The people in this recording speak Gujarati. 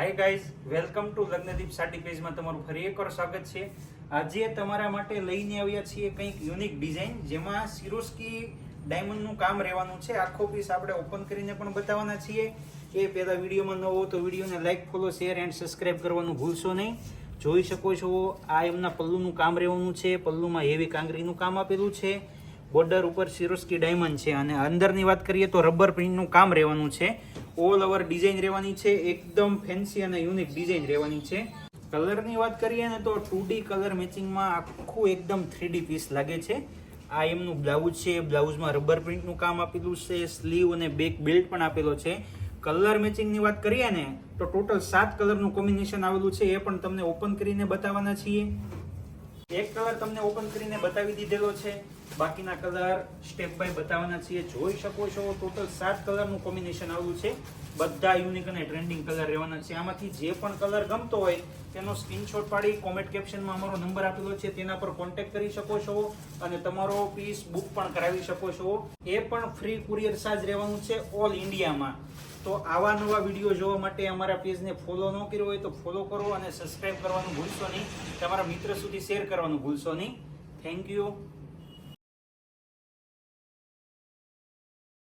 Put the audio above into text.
Hi guys welcome to Lagnadeep સાટી પેજમાં તમારું ફરી એકવાર સ્વાગત છે. આજે તમારા માટે લઈને આવ્યા છીએ કંઈક યુનિક ડિઝાઇન જેમાં સિરોસ્કી ડાયમંડનું કામ રહેવાનું છે. આખો પીસ આપણે ઓપન કરીને પણ બતાવવાના છીએ. એ પહેલાં વિડીયોમાં ન હો તો વિડીયોને like follow share and subscribe કરવાનું ભૂલશો નહીં. જોઈ શકો છો, આ એમના પલ્લુનું કામ રહેવાનું છે. પલ્લુમાં હેવી કાંગરીનું કામ આપેલું છે. બોર્ડર ઉપર સિરોસ્કી ડાયમંડ છે. અને અંદરની વાત કરીએ તો રબર પ્રિન્ટનું કામ રહેવાનું છે. ઓલ ઓવર ડિઝાઇન રહેવાની છે, એકદમ ફેન્સી અને યુનિક ડિઝાઇન રહેવાની છે. કલરની વાત કરીએ ને તો ટુ ડી કલર મેચિંગમાં આખું એકદમ થ્રીડી પીસ લાગે છે. આ એમનું બ્લાઉઝ છે બ્લાઉઝમાં રબર પ્રિન્ટનું કામ આપેલું છે સ્લીવ અને બેક બેલ્ટ પણ આપેલો છે. કલર મેચિંગની વાત કરીએ ને તો ટોટલ સાત કલરનું કોમ્બિનેશન આવેલું છે, એ પણ તમને ઓપન કરીને બતાવવાના છીએ. એક કલર તમને ઓપન કરીને બતાવી દીધેલો છે. બાકીના કલર સ્ટેપ બાય બતાવવાના છીએ. જોઈ શકો છો ટોટલ સાત કલરનું કોમ્બિનેશન આવ્યું છે. બધા યુનિક અને ટ્રેન્ડિંગ કલર રહેવાના છે. આમાંથી જે પણ કલર ગમતો હોય, તેનો સ્ક્રીનશોટ પાડી કોમેન્ટ કેપ્શનમાં અમારો નંબર આપેલો છે, તેના પર કોન્ટેક્ટ કરી શકો છો અને તમારો પીસ બુક પણ કરાવી શકો છો. એ પણ ફ્રી કુરિયર સાજ રહેવાનું છે ઓલ ઇન્ડિયામાં તો આવા નવા વીડિયો જોવા માટે અમારા પેજને ફોલો ન કર્યો હોય તો ફોલો કરો અને સબસ્ક્રાઈબ કરવાનું ભૂલશો નહીં. તમારા મિત્ર સુધી શેર કરવાનું ભૂલશો નહીં. Thank you